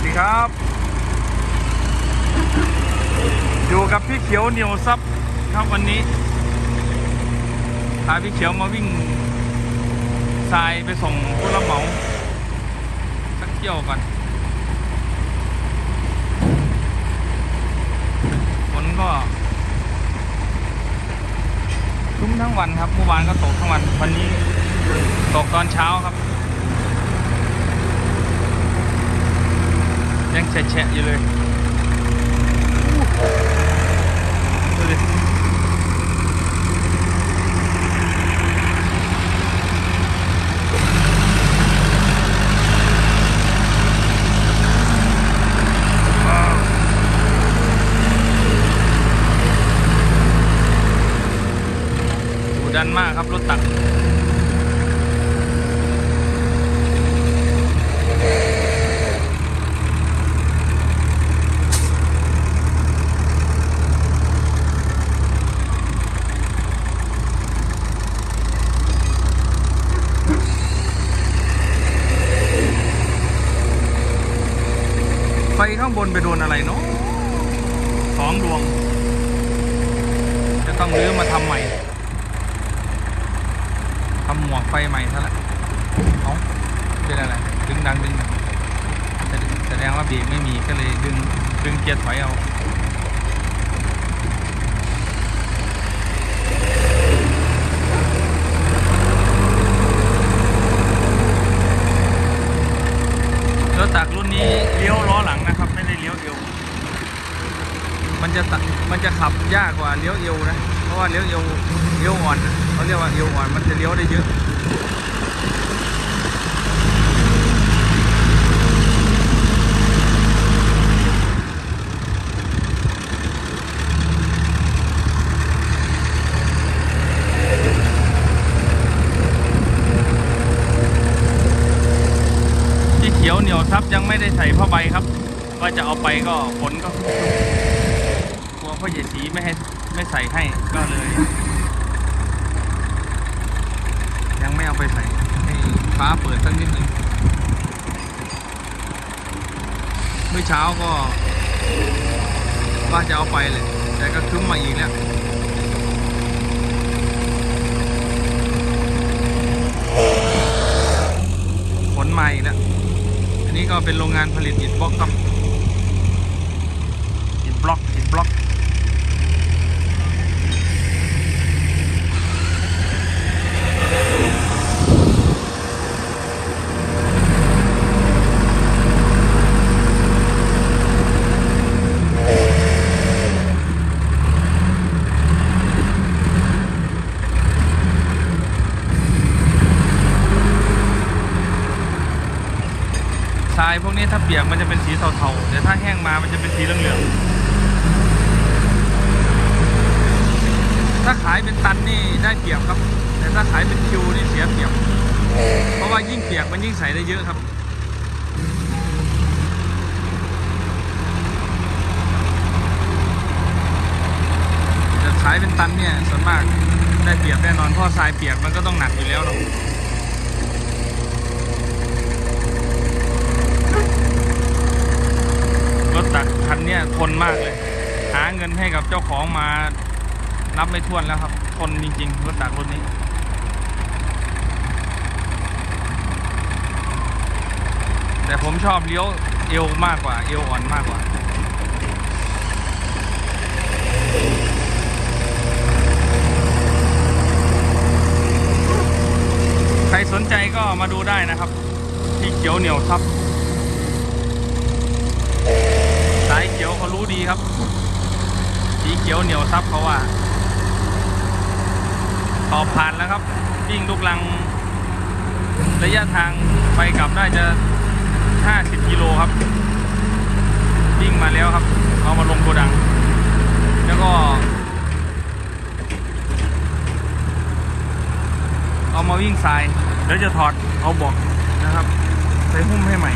วัสดีครับ อยู่กับพี่เขียวเหนียวซับครับวันนี้พาพี่เขียวมาวิ่งทรายไปส่งผู้รับเหมาสักเที่ยวก่อนฝนก็ครึ้มทั้งวันครับเมื่อวานก็ตกทั้งวันวันนี้ตกตอนเช้าครับ ยังแฉะๆอยู่เลยดูดิว้าวดุดันมากครับรถตัก ไฟข้างบนไปโดนอะไรเนาะสองดวง จะต้องรื้อมาทำใหม่ ทำหมวกไฟใหม่ซะละเอาเป็นอะไรดึงดังดึงดังแสดแสดงว่าเบรกไม่มีก็เลยดึงดึงเกียร์ถอยเอารถตักรุ่นนี้เลี้ยวล้อหลังนะครับ ไม่ได้เลี้ยวเอว มันจะตะมันจะขับยากกว่าเลี้ยวเอวนะ เพราะว่าเลี้ยวเอวเลี้ยวอ่อนนะ เขาเรียกว่าเอวอ่อนมันจะเลี้ยวได้เยอะที่เขียวเหนียวซับยังไม่ได้ใส่ผ้าใบครับ ว่าจะเอาไปก็ฝนก็กลัวพ่อใหญ่สีไม่ให้ไม่ใส่ให้ก็เลย ยังไม่เอาไปใส่ให้ ฟ้าเปิดสักนิดหนึ่งเมื่อเช้าก็ว่าจะเอาไปเลยแต่ก็คึ้มมาอีกแล้วขนมาอีกแล้วอันนี้ก็เป็นโรงงานผลิตอิฐบล็อกครับ อิฐบล็อก อิฐบล็อก ทรายพวกนี้ ถ้าเปียกมันจะเป็นสีเทาๆแต่ถ้าแห้งมามันจะเป็นสีเหลืองๆถ้าขายเป็นตันนี่ได้เปรียบครับ แต่ถ้าขายเป็นคิวนี่เสียเปรียบ เพราะว่ายิ่งเปียกมันยิ่งใส่ได้เยอะครับขายเป็นตันเนี่ยส่วนมากได้เปรียบแน่นอนเพราะทรายเปียกมันก็ต้องหนักอยู่แล้วเนาะ ตักคันเนี้ยทนมากเลย หาเงินให้กับเจ้าของมานับไม่ถ้วนแล้วครับ ทนจริงๆรถตักรถนี้แต่ผมชอบเลี้ยวเอวมากกว่า เอวอ่อนมากกว่า ใครสนใจก็มาดูได้นะครับ ที่เขียวเหนียวซับ สายเขียวเขารู้ ดีครับ สีเขียวเหนียวซับเขาว่าสอบผ่านแล้วครับวิ่งลูกลัง ระยะทางไปกลับได้จะ 50 กิโลครับ วิ่งมาแล้วครับ เอามาลงโกดัง แล้วก็ เอามาวิ่งทราย แล้วจะถอดเอาบอกนะครับใส่หุ้มให้ใหม่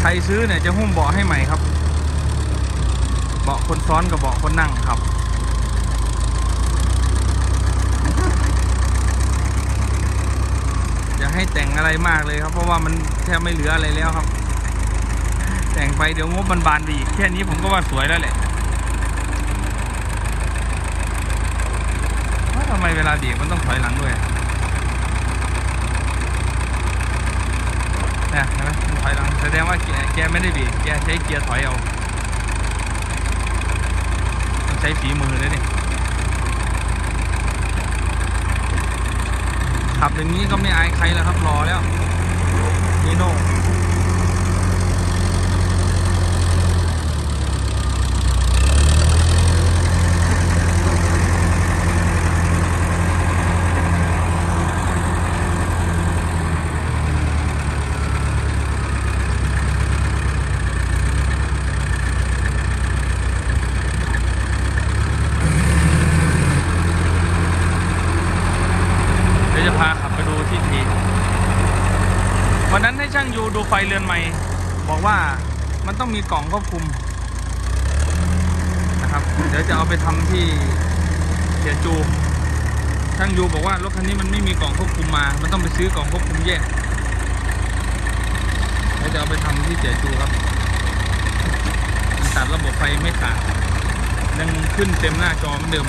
ใครซื้อเนี่ยจะหุ้มเบาะให้ใหม่ครับ เบาะคนซ้อนกับเบาะคนนั่งครับ อย่าให้แต่งอะไรมากเลยครับ เพราะว่ามันแทบไม่เหลืออะไรแล้วครับ แต่งไปเดี๋ยวงบมันบานไปอีกแค่นี้ผมก็ว่าสวยแล้วแหละว่าทำไมเวลาเบรกมันต้องถอยหลังด้วยเนี่ยเห็นไหมถอยหลังแสดงว่าแกแกไม่ได้บรกแกใช้เกียร์ถอยเอาต้อง ใช้ฝีมือเลยนี่ขับอย่างนี้ก็ไม่อายใครแล้วครับรอแล้วนีโน่ เดี๋ยวจะพาขับไปดูที่ทีวันนั้นให้ช่างยูดู ไฟเรือนใหม่ บอกว่ามันต้องมีกล่องควบคุมนะครับ เดี๋ยวจะเอาไปทำที่เสียจูช่างยูบอกว่ารถคันนี้มันไม่มีกล่องควบคุมมา มันต้องไปซื้อกล่องควบคุมแยกเดี๋ยวจะเอาไปทำที่เสียจูครับตัดระบบไฟไม่ขาดยังขึ้นเต็มหน้าจอเหมือนเดิม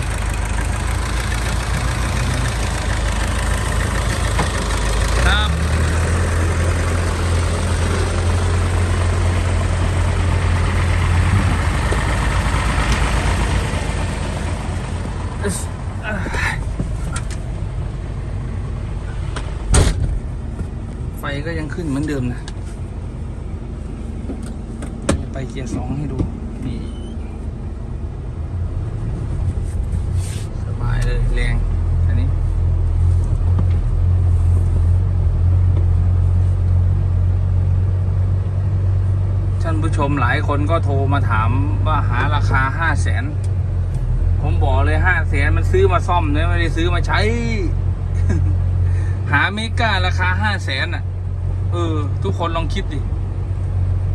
ครับอึ๊สอ่า ไฟก็ยังขึ้นเหมือนเดิมนะ ไปเกียร์สองให้ดู นี่ สบายเลยแรงอันนี้ ท่านผู้ชมหลายคนก็โทรมาถามว่าหาราคาห้าแสน ผมบอกเลยห้าแสนมันซื้อมาซ่อมเนี่ยไม่ได้ซื้อมาใช้หาเมก้าราคาห้าแสนอะ เออ ทุกคนลองคิดดิ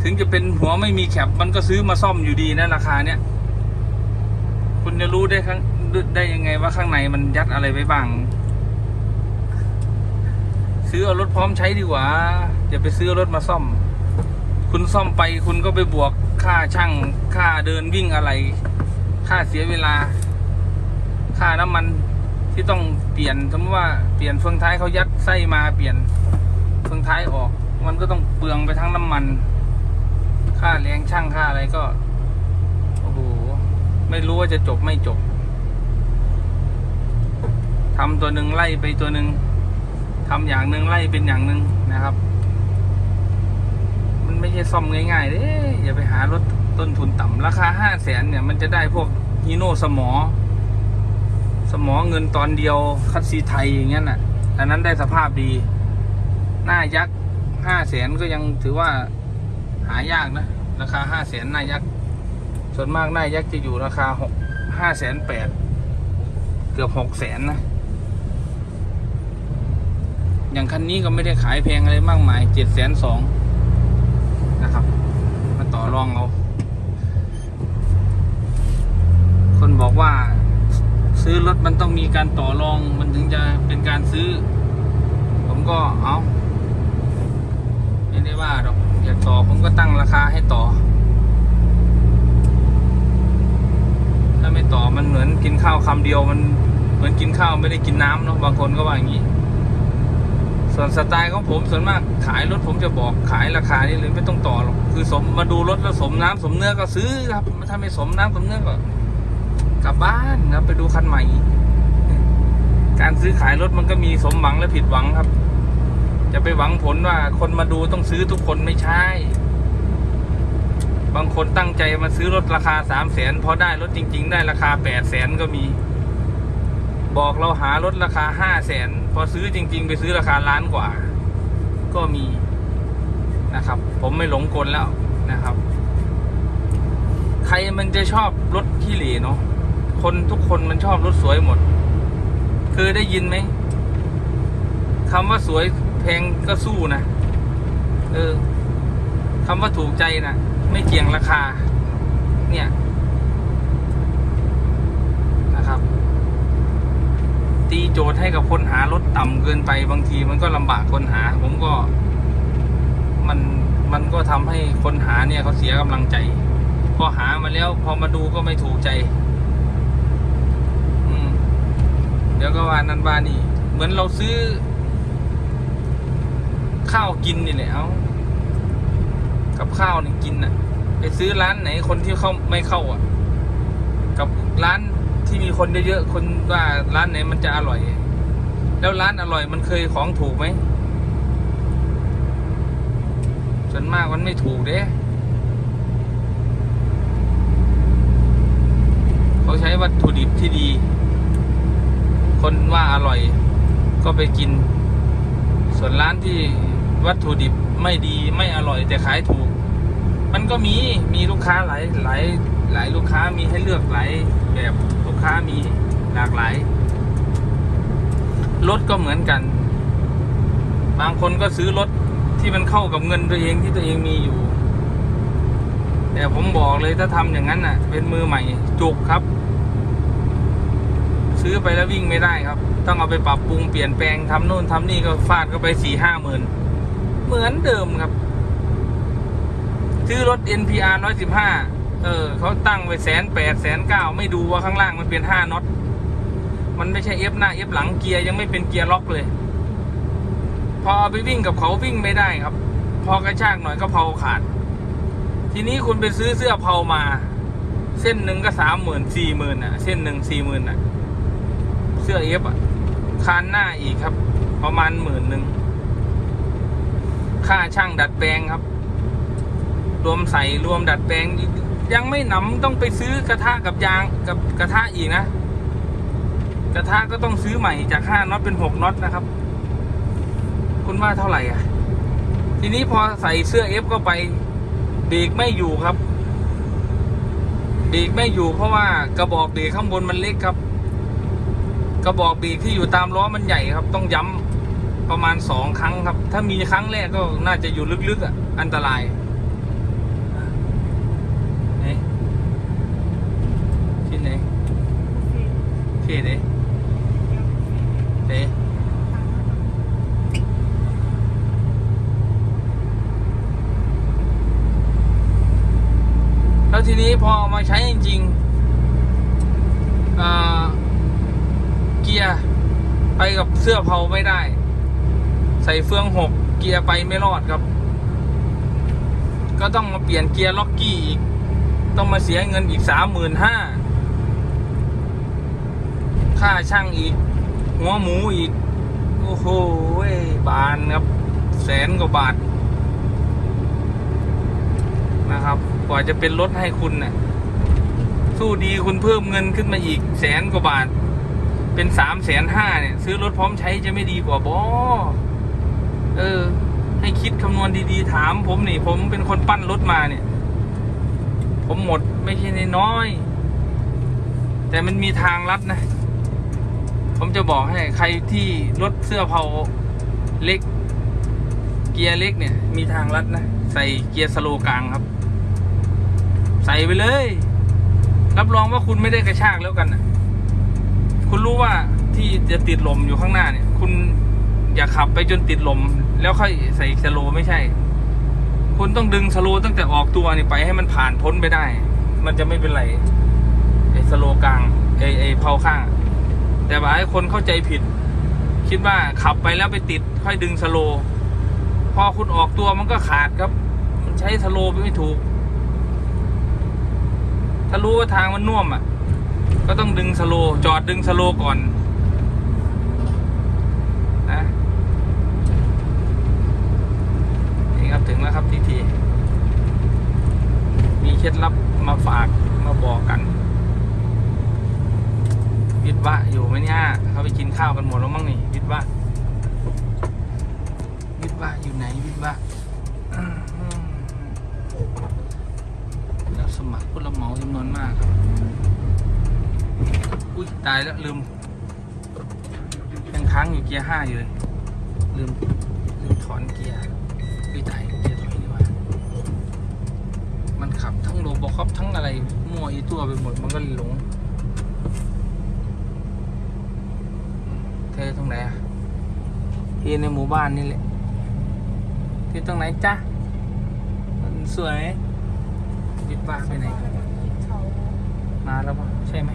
ถึงจะเป็นหัวไม่มีแคปมันก็ซื้อมาซ่อมอยู่ดีนะราคาเนี้ย คุณจะรู้ได้ข้างได้ยังไงว่าข้างในมันยัดอะไรไว้บ้าง ซื้อเอารถพร้อมใช้ดีกว่าอย่าไปซื้อรถมาซ่อม คุณซ่อมไปคุณก็ไปบวกค่าช่าง ค่าเดินวิ่งอะไร ค่าเสียเวลา ค่าน้ำมันที่ต้องเปลี่ยนสมมติว่าเปลี่ยนเฟืองท้ายเขายัดไส้มาเปลี่ยน เฟืองท้ายออก มันก็ต้องเปลืองไปทั้งน้ำมัน ค่าแรงช่างค่าอะไรก็ โอ้โห ไม่รู้ว่าจะจบไม่จบทำตัวหนึ่งไล่ไปตัวหนึ่งทำอย่างหนึ่งไล่เป็นอย่างหนึ่งนะครับ มันไม่ใช่ซ่อมง่ายๆเด้อย่าไปหารถต้นทุนต่ำราคาห้าแสนเนี่ย มันจะได้พวกฮีโน่สมอ สมอเงินตอนเดียวคัดซีไทยอย่างเงี้ยน่ะอันนั้นได้สภาพดี หน้ายักษ์ห้าแสนก็ยังถือว่าหายากนะ ราคาห้าแสนหน้ายักษ์ส่วนมากหน้ายักษ์จะอยู่ราคาหกห้าแสนแปดเกือบหกแสนนะ อย่างคันนี้ก็ไม่ได้ขายแพงอะไรมากมายเจ็ดแสนสองนะครับ มาต่อรองเอา คนบอกว่าซื้อรถมันต้องมีการต่อรองมันถึงจะเป็นการซื้อ ผมก็เอา ไม่ได้ว่าหรอกอยากต่อผมก็ตั้งราคาให้ต่อ ถ้าไม่ต่อมันเหมือนกินข้าวคำเดียวมันเหมือนกินข้าวไม่ได้กินน้ำเนาะบางคนก็ว่าอย่างนี้ ส่วนสไตล์ของผมส่วนมากขายรถผมจะบอกขายราคานี้เลยไม่ต้องต่อหรอกคือสมมาดูรถแล้วสมน้ำสมเนื้อก็ซื้อครับถ้าไม่สมน้ำสมเนื้อก็กลับบ้านครับไปดูคันใหม่ การซื้อขายรถมันก็มีสมหวังและผิดหวังครับ จะไปหวังผลว่าคนมาดูต้องซื้อทุกคนไม่ใช่ บางคนตั้งใจมาซื้อรถราคาสามแสนพอได้รถจริง ๆ ได้ราคาแปดแสนก็มี บอกเราหารถราคาห้าแสนพอซื้อจริง ๆ ไปซื้อราคาล้านกว่า ก็มีนะครับ ผมไม่หลงกลแล้วนะครับ ใครมันจะชอบรถขี้เหร่เนาะคนทุกคนมันชอบรถสวยหมดเคยได้ยินไหมคำว่าสวย พงก็สู้นะ เออคำว่าถูกใจนะไม่เกี่ยงราคา เนี่ยนะครับ ตีโจทย์ให้กับคนหารถต่ำเกินไปบางทีมันก็ลำบากคนหา ผมก็ มันมันก็ทำให้คนหาเนี่ยเขาเสียกำลังใจ พอหามาแล้วพอมาดูก็ไม่ถูกใจเดี๋ยวก็ว่านันว่านี่ เหมือนเราซื้อ ข้าวกินนี่แหละเอากับข้าวนี่กินน่ะ ไปซื้อร้านไหนคนที่เข้าไม่เข้าอะ กับร้านที่มีคนเยอะๆคนว่าร้านไหนมันจะอร่อย แล้วร้านอร่อยมันเคยของถูกไหมส่วนมากมันไม่ถูกเด้เขาใช้วัตถุดิบที่ดี คนว่าอร่อย ก็ไปกิน ส่วนร้านที่ วัตถุดิบไม่ดีไม่อร่อยแต่ขายถูก มันก็มีมีลูกค้าหลายหลายหลายลูกค้ามีให้เลือกหลายแบบลูกค้ามีหลากหลายรถก็เหมือนกัน บางคนก็ซื้อรถที่มันเข้ากับเงินตัวเองที่ตัวเองมีอยู่ แต่ผมบอกเลยถ้าทำอย่างนั้นน่ะ เป็นมือใหม่จุกครับ ซื้อไปแล้ววิ่งไม่ได้ครับ ต้องเอาไปปรับปรุงเปลี่ยนแปลงทำโน่นทำนี่ก็ฟาดก็ไปสี่ห้าหมื่น เหมือนเดิมครับ ซื้อรถ NPR 115 เออเขาตั้งไว้แสนแปดแสนเก้าไม่ดูว่าข้างล่างมันเป็นห้าน็อต มันไม่ใช่เอฟหน้าเอฟหลังเกียร์ยังไม่เป็นเกียร์ล็อกเลย พอเอาไปวิ่งกับเขาวิ่งไม่ได้ครับ พอกระชากหน่อยก็เพาขาด ทีนี้คุณไปซื้อเสื้อเพามา เส้นหนึ่งก็สามหมื่นสี่หมื่นอะ เส้นหนึ่งสี่หมื่นอะ เสื้อเอฟอะคานหน้าอีกครับ ประมาณหมื่นหนึ่ง ค่าช่างดัดแปลงครับ รวมใส่รวมดัดแปลง ยังไม่หนำต้องไปซื้อกระทะกับยางกับกระทะอีกนะ กระทะก็ต้องซื้อใหม่จากห้าน็อตเป็นหกน็อตนะครับ คุณว่าเท่าไหร่อะ ทีนี้พอใส่เสื้อเอฟก็ไปเบรกไม่อยู่ครับเบรกไม่อยู่เพราะว่ากระบอกเบรกข้างบนมันเล็กครับ กระบอกเบรกที่อยู่ตามล้อมันใหญ่ครับ ต้องย้ำ ประมาณสองครั้งครับ ถ้ามีครั้งแรกก็น่าจะอยู่ลึกๆอะ อันตรายไหนที่ไหนที่ไหนไหนแล้วทีนี้พอเอามาใช้จริงๆเกียร์ไปกับเสื้อเผาไม่ได้ ใส่เฟืองหกเกียร์ไปไม่รอดครับ ก็ต้องมาเปลี่ยนเกียร์ล็อกกี้อีก ต้องมาเสียเงินอีกสามหมื่นห้าค่าช่างอีก หัวหมูอีก โอ้โหบานครับ แสนกว่าบาทนะครับกว่าจะเป็นรถให้คุณนะ่ะสู้ดีคุณเพิ่มเงินขึ้นมาอีกแสนกว่าบาท เป็นสามแสนห้าเนี่ย ซื้อรถพร้อมใช้จะไม่ดีกว่าบอ เออ ให้คิดคำนวณดีๆ ถามผมนี่ ผมเป็นคนปั้นรถมาเนี่ย ผมหมดไม่ใช่น้อย แต่มันมีทางลัดนะ ผมจะบอกให้ใครที่รถเสื้อเผาเล็ก เกียร์เล็กเนี่ย มีทางลัดนะ ใส่เกียร์สโลกลางครับ ใส่ไปเลย รับรองว่าคุณไม่ได้กระชากแล้วกันนะคุณรู้ว่าที่จะติดลมอยู่ข้างหน้าเนี่ย คุณ อย่าขับไปจนติดลม แล้วค่อยใส่สโลไม่ใช่ คุณต้องดึงสโลตั้งแต่ออกตัวนี่ไปให้มันผ่านพ้นไปได้ มันจะไม่เป็นไรไอ้สโลกลางไอ้ไอ้เผาข้าง แต่ว่าให้คนเข้าใจผิด คิดว่าขับไปแล้วไปติด ค่อยดึงสโลพอคุณออกตัวมันก็ขาดครับ มันใช้สโลไม่ถูก ถ้ารู้ว่าทางมันน่วมอะ ก็ต้องดึงสโลจอดดึงสโลก่อนนะนี่ครับถึงแล้วครับทีที มี เคล็ดลับมาฝากมาบอกกัน วิทย์วะอยู่ไหมเนี่ยเขาไปกินข้าวกันหมดแล้วมั้งนี่ วิทย์วะวิทย์วะอยู่ไหนวิทย์วะแล้วสมัครผู้รับเหมาจำนวนมากครับอุ้ยตายแล้วลืมยังค้างอยู่เกียร์ห้าอยู่เลยลืมลืมถอนเกียร์อุ้ยตายเกียร์ถอยดีกว่า มัน ขับทั้งโรบอคอปทั้งอะไรมั่วอีตัวไปหมดมันก็เลยหลงเธอตรงไหนอะที่ในหมู่บ้านนี่แหละ ที่ตรงไหนจ๊ะสวยวิทย์ว่าไปไหนเขามาแล้วปะใช่ไหม